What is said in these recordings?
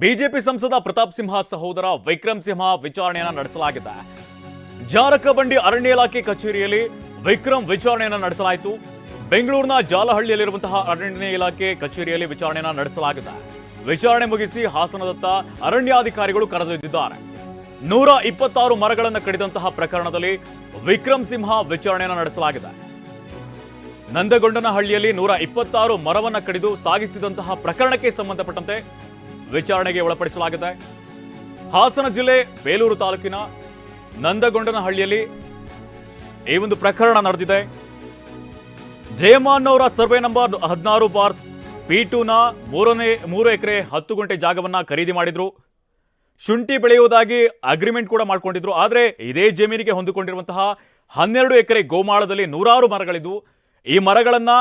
BJP ಸಂಸದ ಪ್ರತಾಪ್ ಸಿಂಹ ಸಹೋದರ ವಿಕ್ರಮ್ ಸಿಂಹ ವಿಚಾರಣೆಯನ್ನ ನಡೆಸಲಾಗಿದೆ. ಜಾರಕಬಂಡಿ ಅರಣ್ಯ ಇಲಾಖೆ ಕಚೇರಿಯಲ್ಲಿ ವಿಕ್ರಮ್ ವಿಚಾರಣೆಯನ್ನ ನಡೆಸಲಾಯಿತು. ಬೆಂಗಳೂರಿನ ಜಾಲಹಳ್ಳಿಯಲ್ಲಿರುವಂತಹ ಅರಣ್ಯ ಇಲಾಖೆ ಕಚೇರಿಯಲ್ಲಿ ವಿಚಾರಣೆಯನ್ನ ನಡೆಸಲಾಗಿದೆ. ವಿಚಾರಣೆ ಮುಗಿಸಿ ಹಾಸನದತ್ತ ಅರಣ್ಯಾಧಿಕಾರಿಗಳು ಕರೆದೊಯ್ದಿದ್ದಾರೆ. ನೂರ ಇಪ್ಪತ್ತಾರು ಮರಗಳನ್ನು ಕಡಿದಂತಹ ಪ್ರಕರಣದಲ್ಲಿ ವಿಕ್ರಮ್ ಸಿಂಹ ವಿಚಾರಣೆಯನ್ನು ನಡೆಸಲಾಗಿದೆ. ನಂದಗೊಂಡನಹಳ್ಳಿಯಲ್ಲಿ ನೂರ ಇಪ್ಪತ್ತಾರು ಮರವನ್ನು ಕಡಿದು ಸಾಗಿಸಿದಂತಹ ಪ್ರಕರಣಕ್ಕೆ ಸಂಬಂಧಪಟ್ಟಂತೆ ವಿಚಾರಣೆಗೆ ಒಳಪಡಿಸಲಾಗಿದೆ. ಹಾಸನ ಜಿಲ್ಲೆ ಬೇಲೂರು ತಾಲೂಕಿನ ನಂದಗೊಂಡನಹಳ್ಳಿಯಲ್ಲಿ ಈ ಒಂದು ಪ್ರಕರಣ ನಡೆದಿದೆ. ಜಯಮಾನ್ ಅವರ ಸರ್ವೆ ನಂಬರ್ ಹದಿನಾರು ಬಾರ್ ಪಿ ಟೂನ ಮೂರನೇ, ಮೂರು ಎಕರೆ ಹತ್ತು ಗಂಟೆ ಜಾಗವನ್ನು ಖರೀದಿ ಮಾಡಿದ್ರು. ಶುಂಠಿ ಬೆಳೆಯುವುದಾಗಿ ಅಗ್ರಿಮೆಂಟ್ ಕೂಡ ಮಾಡ್ಕೊಂಡಿದ್ರು. ಆದರೆ ಇದೇ ಜಮೀನಿಗೆ ಹೊಂದಿಕೊಂಡಿರುವಂತಹ ಹನ್ನೆರಡು ಎಕರೆ ಗೋಮಾಳದಲ್ಲಿ ನೂರಾರು ಮರಗಳಿದ್ವು ಈ ಮರಗಳನ್ನು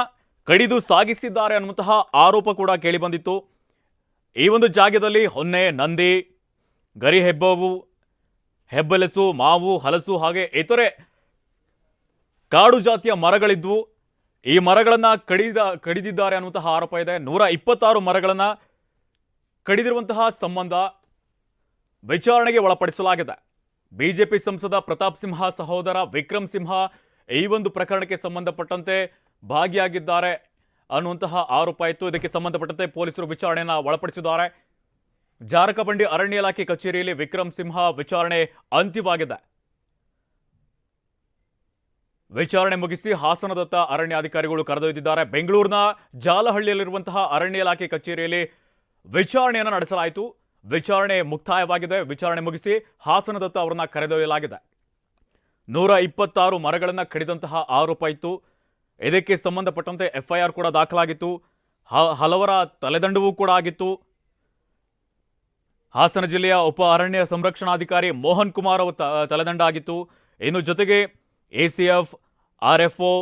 ಕಡಿದು ಸಾಗಿಸಿದ್ದಾರೆ ಅನ್ನುವಂತಹ ಆರೋಪ ಕೂಡ ಕೇಳಿಬಂದಿತ್ತು ಈ ಒಂದು ಜಾಗದಲ್ಲಿ ಹೊನ್ನೆ, ನಂದಿ, ಗರಿ ಹೆಬ್ಬವು, ಹೆಬ್ಬಲಸು, ಮಾವು, ಹಲಸು ಹಾಗೆ ಇತರೆ ಕಾಡು ಜಾತಿಯ ಮರಗಳಿದ್ವು ಈ ಮರಗಳನ್ನು ಕಡಿದ, ಕಡಿದಿದ್ದಾರೆ ಅನ್ನುವಂತಹ ಆರೋಪ ಇದೆ. ನೂರ ಇಪ್ಪತ್ತಾರು ಮರಗಳನ್ನು ಕಡಿದಿರುವಂತಹ ಸಂಬಂಧ ವಿಚಾರಣೆಗೆ ಒಳಪಡಿಸಲಾಗಿದೆ. ಬಿಜೆಪಿ ಸಂಸದ ಪ್ರತಾಪ್ ಸಿಂಹ ಸಹೋದರ ವಿಕ್ರಮ್ ಸಿಂಹ ಈ ಒಂದು ಪ್ರಕರಣಕ್ಕೆ ಸಂಬಂಧಪಟ್ಟಂತೆ ಭಾಗಿಯಾಗಿದ್ದಾರೆ. ಅನ್ನುವಂತಹ ಆರೋಪ ಇತ್ತು. ಇದಕ್ಕೆ ಸಂಬಂಧಪಟ್ಟಂತೆ ಪೊಲೀಸರು ವಿಚಾರಣೆಯನ್ನು ಒಳಪಡಿಸಿದ್ದಾರೆ. ಜಾರಕಬಂಡಿ ಅರಣ್ಯ ಇಲಾಖೆ ಕಚೇರಿಯಲ್ಲಿ ವಿಕ್ರಮ್ ಸಿಂಹ ವಿಚಾರಣೆ ಅಂತ್ಯವಾಗಿದೆ. ವಿಚಾರಣೆ ಮುಗಿಸಿ ಹಾಸನದತ್ತ ಅರಣ್ಯಾಧಿಕಾರಿಗಳು ಕರೆದೊಯ್ದಿದ್ದಾರೆ. ಬೆಂಗಳೂರಿನ ಜಾಲಹಳ್ಳಿಯಲ್ಲಿರುವಂತಹ ಅರಣ್ಯ ಇಲಾಖೆ ಕಚೇರಿಯಲ್ಲಿ ವಿಚಾರಣೆಯನ್ನು ನಡೆಸಲಾಯಿತು. ವಿಚಾರಣೆ ಮುಕ್ತಾಯವಾಗಿದೆ. ವಿಚಾರಣೆ ಮುಗಿಸಿ ಹಾಸನದತ್ತ ಅವರನ್ನ ಕರೆದೊಯ್ಯಲಾಗಿದೆ. ನೂರ ಇಪ್ಪತ್ತಾರು ಮರಗಳನ್ನು ಕಡಿದಂತಹ ಆರೋಪ ಇತ್ತು. ಇದಕ್ಕೆ ಸಂಬಂಧಪಟ್ಟಂತೆ ಎಫ್ಐಆರ್ ಕೂಡ ದಾಖಲಾಗಿತ್ತು. ಹಲವರ ತಲೆದಂಡವೂ ಕೂಡ ಆಗಿತ್ತು. ಹಾಸನ ಜಿಲ್ಲೆಯ ಉಪ ಅರಣ್ಯ ಸಂರಕ್ಷಣಾಧಿಕಾರಿ ಮೋಹನ್ ಕುಮಾರ್ ಅವರು ತಲೆದಂಡ ಆಗಿತ್ತು. ಇನ್ನು ಜೊತೆಗೆ A C F R F O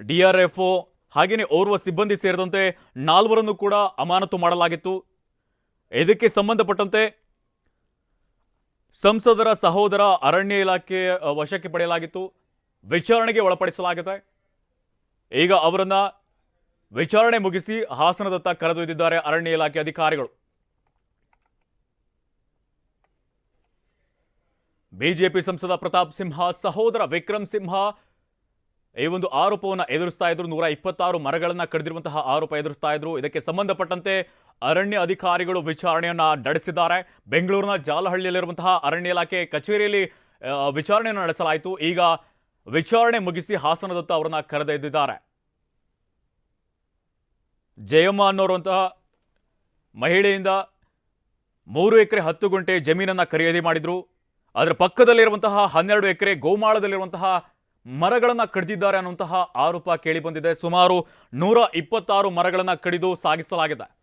D R F O ಹಾಗೆಯೇ ಓರ್ವ ಸಿಬ್ಬಂದಿ ಸೇರಿದಂತೆ ನಾಲ್ವರನ್ನು ಕೂಡ ಅಮಾನತು ಮಾಡಲಾಗಿತ್ತು. ಇದಕ್ಕೆ ಸಂಬಂಧಪಟ್ಟಂತೆ ಸಂಸದರ ಸಹೋದರ ಅರಣ್ಯ ಇಲಾಖೆ ವಶಕ್ಕೆ ಪಡೆಯಲಾಗಿತ್ತು. ವಿಚಾರಣೆಗೆ ಒಳಪಡಿಸಲಾಗಿದೆ. ಈಗ ಅವರನ್ನ ವಿಚಾರಣೆ ಮುಗಿಸಿ ಹಾಸನದತ್ತ ಕರೆದೊಯ್ದಿದ್ದಾರೆ ಅರಣ್ಯ ಇಲಾಖೆ ಅಧಿಕಾರಿಗಳು. ಬಿಜೆಪಿ ಸಂಸದ ಪ್ರತಾಪ್ ಸಿಂಹ, ಸಹೋದರ ವಿಕ್ರಮ್ ಸಿಂಹ ಈ ಒಂದು ಆರೋಪವನ್ನು ಎದುರಿಸ್ತಾ ಇದ್ರು. ನೂರ ಇಪ್ಪತ್ತಾರು ಮರಗಳನ್ನ ಕಡಿದಿರುವಂತಹ ಆರೋಪ ಎದುರಿಸ್ತಾ ಇದ್ರು. ಇದಕ್ಕೆ ಸಂಬಂಧಪಟ್ಟಂತೆ ಅರಣ್ಯ ಅಧಿಕಾರಿಗಳು ವಿಚಾರಣೆಯನ್ನ ನಡೆಸಿದ್ದಾರೆ. ಬೆಂಗಳೂರಿನ ಜಾಲಹಳ್ಳಿಯಲ್ಲಿರುವಂತಹ ಅರಣ್ಯ ಇಲಾಖೆ ಕಚೇರಿಯಲ್ಲಿ ವಿಚಾರಣೆಯನ್ನು ನಡೆಸಲಾಯಿತು. ಈಗ ವಿಚಾರಣೆ ಮುಗಿಸಿ ಹಾಸನದತ್ತ ಅವರನ್ನ ಕರೆದೊಯ್ದಿದ್ದಾರೆ ಜಯಮ್ಮ ಅನ್ನೋರುವಂತಹ ಮಹಿಳೆಯಿಂದ ಮೂರು ಎಕರೆ ಹತ್ತು ಗುಂಟೆ ಜಮೀನನ್ನ ಖರೀದಿ ಮಾಡಿದ್ರು. ಅದರ ಪಕ್ಕದಲ್ಲಿರುವಂತಹ ಹನ್ನೆರಡು ಎಕರೆ ಗೋಮಾಳದಲ್ಲಿರುವಂತಹ ಮರಗಳನ್ನ ಕಡಿದಿದ್ದಾರೆ ಅನ್ನುವಂತಹ ಆರೋಪ ಕೇಳಿಬಂದಿದೆ ಸುಮಾರು ನೂರ ಇಪ್ಪತ್ತಾರು ಮರಗಳನ್ನ ಕಡಿದು ಸಾಗಿಸಲಾಗಿದೆ.